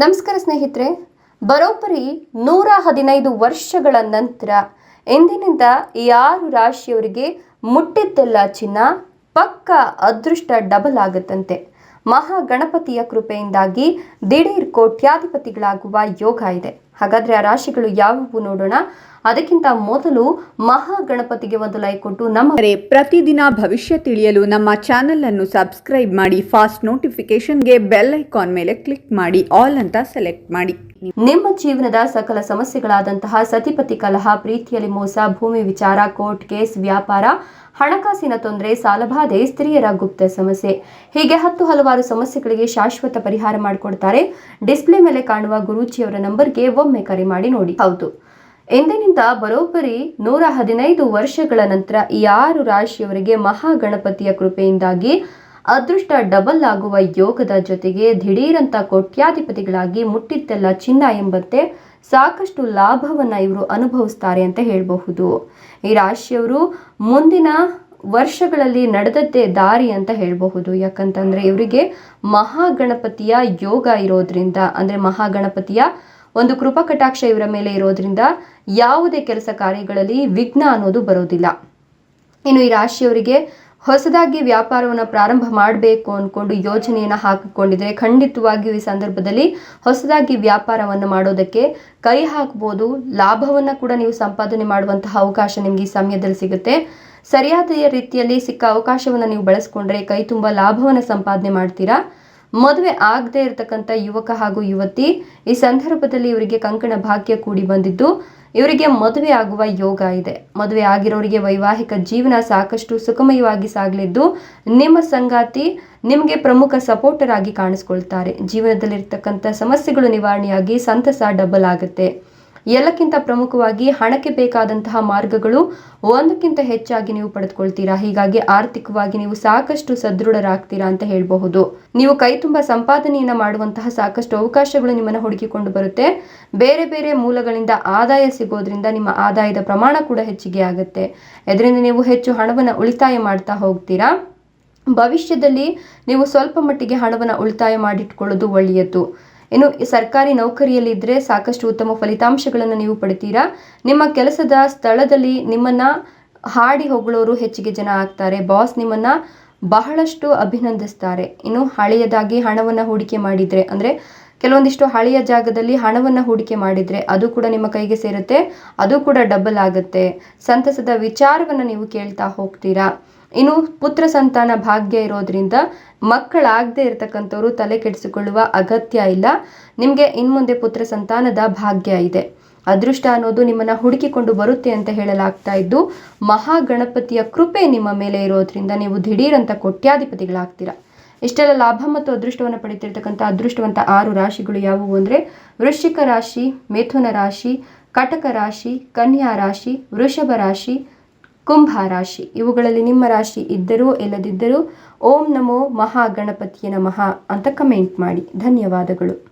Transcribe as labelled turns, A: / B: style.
A: ನಮಸ್ಕಾರ ಸ್ನೇಹಿತರೆ, ಬರೋಬ್ಬರಿ ನೂರ ಹದಿನೈದು ವರ್ಷಗಳ ನಂತರ ಎಂದಿನಿಂದ ಆರು ರಾಶಿಯವರಿಗೆ ಮುಟ್ಟಿದ್ದೆಲ್ಲ ಚಿನ್ನ ಪಕ್ಕ ಅದೃಷ್ಟ ಡಬಲ್ ಆಗುತ್ತಂತೆ. ಮಹಾಗಣಪತಿಯ ಕೃಪೆಯಿಂದಾಗಿ ದಿಢೀರ್ ಕೋಟ್ಯಾಧಿಪತಿಗಳಾಗುವ ಯೋಗ ಇದೆ. ಹಾಗಾದ್ರೆ ಆ ರಾಶಿಗಳು ಯಾವುವು ನೋಡೋಣ. ಅದಕ್ಕಿಂತ ಮೊದಲು ಮಹಾ ಗಣಪತಿಗೆ ಒಂದು ಲೈಕ್ ಕೊಟ್ಟು ನಮ್ಮ
B: ಪ್ರತಿದಿನ ಭವಿಷ್ಯ ತಿಳಿಯಲು ನಮ್ಮ ಚಾನೆಲ್ ಅನ್ನು ಸಬ್ಸ್ಕ್ರೈಬ್ ಮಾಡಿ ಫಾಸ್ಟ್ ನೋಟಿಫಿಕೇಶನ್ಗೆ ಬೆಲ್ ಐಕಾನ್ ಮೇಲೆ ಕ್ಲಿಕ್ ಮಾಡಿ ಆಲ್ ಅಂತ ಸೆಲೆಕ್ಟ್ ಮಾಡಿ.
A: ನಿಮ್ಮ ಜೀವನದ ಸಕಲ ಸಮಸ್ಯೆಗಳಾದಂತಹ ಸತಿಪತಿ ಕಲಹ ಪ್ರೀತಿಯಲ್ಲಿ ಮೋಸ ಭೂಮಿ ವಿಚಾರ ಕೋರ್ಟ್ ಕೇಸ್ ವ್ಯಾಪಾರ ಹಣಕಾಸಿನ ತೊಂದರೆ ಸಾಲಬಾಧೆ ಸ್ತ್ರೀಯರ ಗುಪ್ತ ಸಮಸ್ಯೆ. ಹೀಗೆ ಹತ್ತು ಹಲವಾರು ಸಮಸ್ಯೆಗಳಿಗೆ ಶಾಶ್ವತ ಪರಿಹಾರ ಮಾಡಿಕೊಡ್ತಾರೆ. ಡಿಸ್ಪ್ಲೇ ಮೇಲೆ ಕಾಣುವ ಗುರೂಜಿಯವರ ನಂಬರ್ಗೆ ಒಮ್ಮೆ ಕರೆ ಮಾಡಿ ನೋಡಿ. ಹೌದು. ಎಂದಿನಿಂದ ಬರೋಬ್ಬರಿ ನೂರ ಹದಿನೈದು ವರ್ಷಗಳ ನಂತರ ಈ ಆರು ರಾಶಿಯವರಿಗೆ ಮಹಾಗಣಪತಿಯ ಕೃಪೆಯಿಂದಾಗಿ ಅದೃಷ್ಟ ಡಬಲ್ ಆಗುವ ಯೋಗದ ಜೊತೆಗೆ ದಿಢೀರಂತ ಕೋಟ್ಯಾಧಿಪತಿಗಳಾಗಿ ಮುಟ್ಟಿದ್ದೆಲ್ಲ ಚಿನ್ನ ಎಂಬಂತೆ ಸಾಕಷ್ಟು ಲಾಭವನ್ನ ಇವರು ಅನುಭವಿಸ್ತಾರೆ ಅಂತ ಹೇಳಬಹುದು. ಈ ರಾಶಿಯವರು ಮುಂದಿನ ವರ್ಷಗಳಲ್ಲಿ ನಡೆದದ್ದೇ ದಾರಿ ಅಂತ ಹೇಳಬಹುದು. ಯಾಕಂತಂದ್ರೆ ಇವರಿಗೆ ಮಹಾಗಣಪತಿಯ ಯೋಗ ಇರೋದ್ರಿಂದ, ಅಂದ್ರೆ ಮಹಾಗಣಪತಿಯ ಒಂದು ಕೃಪಾ ಕಟಾಕ್ಷ ಇವರ ಮೇಲೆ ಇರೋದ್ರಿಂದ ಯಾವುದೇ ಕೆಲಸ ಕಾರ್ಯಗಳಲ್ಲಿ ವಿಘ್ನ ಅನ್ನೋದು ಬರೋದಿಲ್ಲ. ಇನ್ನು ಈ ರಾಶಿಯವರಿಗೆ ಹೊಸದಾಗಿ ವ್ಯಾಪಾರವನ್ನು ಪ್ರಾರಂಭ ಮಾಡಬೇಕು ಅಂದ್ಕೊಂಡು ಯೋಜನೆಯನ್ನು ಹಾಕಿಕೊಂಡಿದ್ರೆ ಖಂಡಿತವಾಗಿಯೂ ಈ ಸಂದರ್ಭದಲ್ಲಿ ಹೊಸದಾಗಿ ವ್ಯಾಪಾರವನ್ನು ಮಾಡೋದಕ್ಕೆ ಕೈ ಹಾಕ್ಬೋದು. ಲಾಭವನ್ನು ಕೂಡ ನೀವು ಸಂಪಾದನೆ ಮಾಡುವಂತಹ ಅವಕಾಶ ನಿಮಗೆ ಈ ಸಮಯದಲ್ಲಿ ಸಿಗುತ್ತೆ. ಸರಿಯಾದ ರೀತಿಯಲ್ಲಿ ಸಿಕ್ಕ ಅವಕಾಶವನ್ನು ನೀವು ಬಳಸ್ಕೊಂಡ್ರೆ ಕೈ ತುಂಬ ಲಾಭವನ್ನು ಸಂಪಾದನೆ ಮಾಡ್ತೀರಾ? ಮದುವೆ ಆಗದೆ ಇರತಕ್ಕಂಥ ಯುವಕ ಹಾಗೂ ಯುವತಿ ಈ ಸಂದರ್ಭದಲ್ಲಿ ಇವರಿಗೆ ಕಂಕಣ ಭಾಗ್ಯ ಕೂಡಿ ಬಂದಿದ್ದು, ಇವರಿಗೆ ಮದುವೆ ಆಗುವ ಯೋಗ ಇದೆ. ಮದುವೆ ಆಗಿರೋರಿಗೆ ವೈವಾಹಿಕ ಜೀವನ ಸಾಕಷ್ಟು ಸುಖಮಯವಾಗಿ ಸಾಗಲಿದ್ದು, ನಿಮ್ಮ ಸಂಗಾತಿ ನಿಮಗೆ ಪ್ರಮುಖ ಸಪೋರ್ಟರ್ ಆಗಿ ಕಾಣಿಸ್ಕೊಳ್ತಾರೆ. ಜೀವನದಲ್ಲಿರ್ತಕ್ಕಂಥ ಸಮಸ್ಯೆಗಳು ನಿವಾರಣೆಯಾಗಿ ಸಂತಸ ಡಬಲ್ ಆಗುತ್ತೆ. ಎಲ್ಲಕ್ಕಿಂತ ಪ್ರಮುಖವಾಗಿ ಹಣಕ್ಕೆ ಬೇಕಾದಂತಹ ಮಾರ್ಗಗಳು ಒಂದಕ್ಕಿಂತ ಹೆಚ್ಚಾಗಿ ನೀವು ಪಡೆದುಕೊಳ್ತೀರಾ? ಹೀಗಾಗಿ ಆರ್ಥಿಕವಾಗಿ ನೀವು ಸಾಕಷ್ಟು ಸದೃಢರಾಗ್ತೀರಾ ಅಂತ ಹೇಳಬಹುದು. ನೀವು ಕೈ ತುಂಬ ಸಂಪಾದನೆಯನ್ನ ಮಾಡುವಂತಹ ಸಾಕಷ್ಟು ಅವಕಾಶಗಳು ನಿಮ್ಮನ್ನು ಹುಡುಕಿಕೊಂಡು ಬರುತ್ತೆ. ಬೇರೆ ಬೇರೆ ಮೂಲಗಳಿಂದ ಆದಾಯ ಸಿಗೋದ್ರಿಂದ ನಿಮ್ಮ ಆದಾಯದ ಪ್ರಮಾಣ ಕೂಡ ಹೆಚ್ಚಿಗೆ ಆಗುತ್ತೆ. ಇದರಿಂದ ನೀವು ಹೆಚ್ಚು ಹಣವನ್ನು ಉಳಿತಾಯ ಮಾಡ್ತಾ ಹೋಗ್ತೀರಾ? ಭವಿಷ್ಯದಲ್ಲಿ ನೀವು ಸ್ವಲ್ಪ ಮಟ್ಟಿಗೆ ಹಣವನ್ನು ಉಳಿತಾಯ ಮಾಡಿಟ್ಕೊಳ್ಳೋದು ಒಳ್ಳೆಯದು. ಇನ್ನು ಸರ್ಕಾರಿ ನೌಕರಿಯಲ್ಲಿದ್ದರೆ ಸಾಕಷ್ಟು ಉತ್ತಮ ಫಲಿತಾಂಶಗಳನ್ನು ನೀವು ಪಡಿತೀರಾ? ನಿಮ್ಮ ಕೆಲಸದ ಸ್ಥಳದಲ್ಲಿ ನಿಮ್ಮನ್ನ ಹಾಡಿ ಹೊಗಳೋರು ಹೆಚ್ಚಿಗೆ ಜನ ಆಗ್ತಾರೆ. ಬಾಸ್ ನಿಮ್ಮನ್ನ ಬಹಳಷ್ಟು ಅಭಿನಂದಿಸ್ತಾರೆ. ಇನ್ನು ಹಳೆಯದಾಗಿ ಹಣವನ್ನು ಹೂಡಿಕೆ ಮಾಡಿದರೆ, ಅಂದರೆ ಕೆಲವೊಂದಿಷ್ಟು ಹಳೆಯ ಜಾಗದಲ್ಲಿ ಹಣವನ್ನು ಹೂಡಿಕೆ ಮಾಡಿದರೆ ಅದು ಕೂಡ ನಿಮ್ಮ ಕೈಗೆ ಸೇರುತ್ತೆ, ಅದು ಕೂಡ ಡಬಲ್ ಆಗುತ್ತೆ. ಸಂತಸದ ವಿಚಾರವನ್ನು ನೀವು ಕೇಳ್ತಾ ಹೋಗ್ತೀರಾ? ಇನ್ನು ಪುತ್ರ ಸಂತಾನ ಭಾಗ್ಯ ಇರೋದ್ರಿಂದ ಮಕ್ಕಳಾಗದೇ ಇರತಕ್ಕಂಥವ್ರು ತಲೆ ಕೆಡಿಸಿಕೊಳ್ಳುವ ಅಗತ್ಯ ಇಲ್ಲ. ನಿಮಗೆ ಇನ್ಮುಂದೆ ಪುತ್ರ ಸಂತಾನದ ಭಾಗ್ಯ ಇದೆ. ಅದೃಷ್ಟ ಅನ್ನೋದು ನಿಮ್ಮನ್ನ ಹುಡುಕಿಕೊಂಡು ಬರುತ್ತೆ ಅಂತ ಹೇಳಲಾಗ್ತಾ ಇದ್ದು, ಮಹಾಗಣಪತಿಯ ಕೃಪೆ ನಿಮ್ಮ ಮೇಲೆ ಇರೋದ್ರಿಂದ ನೀವು ದಿಢೀರಂತ ಕೋಟ್ಯಾಧಿಪತಿಗಳಾಗ್ತೀರಾ. ಇಷ್ಟೆಲ್ಲ ಲಾಭ ಮತ್ತು ಅದೃಷ್ಟವನ್ನು ಪಡಿತಿರ್ತಕ್ಕಂಥ ಅದೃಷ್ಟವಂತ ಆರು ರಾಶಿಗಳು ಯಾವುವು ಅಂದರೆ, ವೃಶ್ಚಿಕ ರಾಶಿ, ಮಿಥುನ ರಾಶಿ, ಕಟಕ ರಾಶಿ, ಕನ್ಯಾ ರಾಶಿ, ವೃಷಭ ರಾಶಿ ಕುಂಭ ರಾಶಿ. ಇವುಗಳಲ್ಲಿ ನಿಮ್ಮ ರಾಶಿ ಇದ್ದರೂ ಇಲ್ಲದಿದ್ದರೂ ಓಂ ನಮೋ ಮಹಾಗಣಪತಿಯ ನಮಃ ಅಂತ ಕಮೆಂಟ್ ಮಾಡಿ. ಧನ್ಯವಾದಗಳು.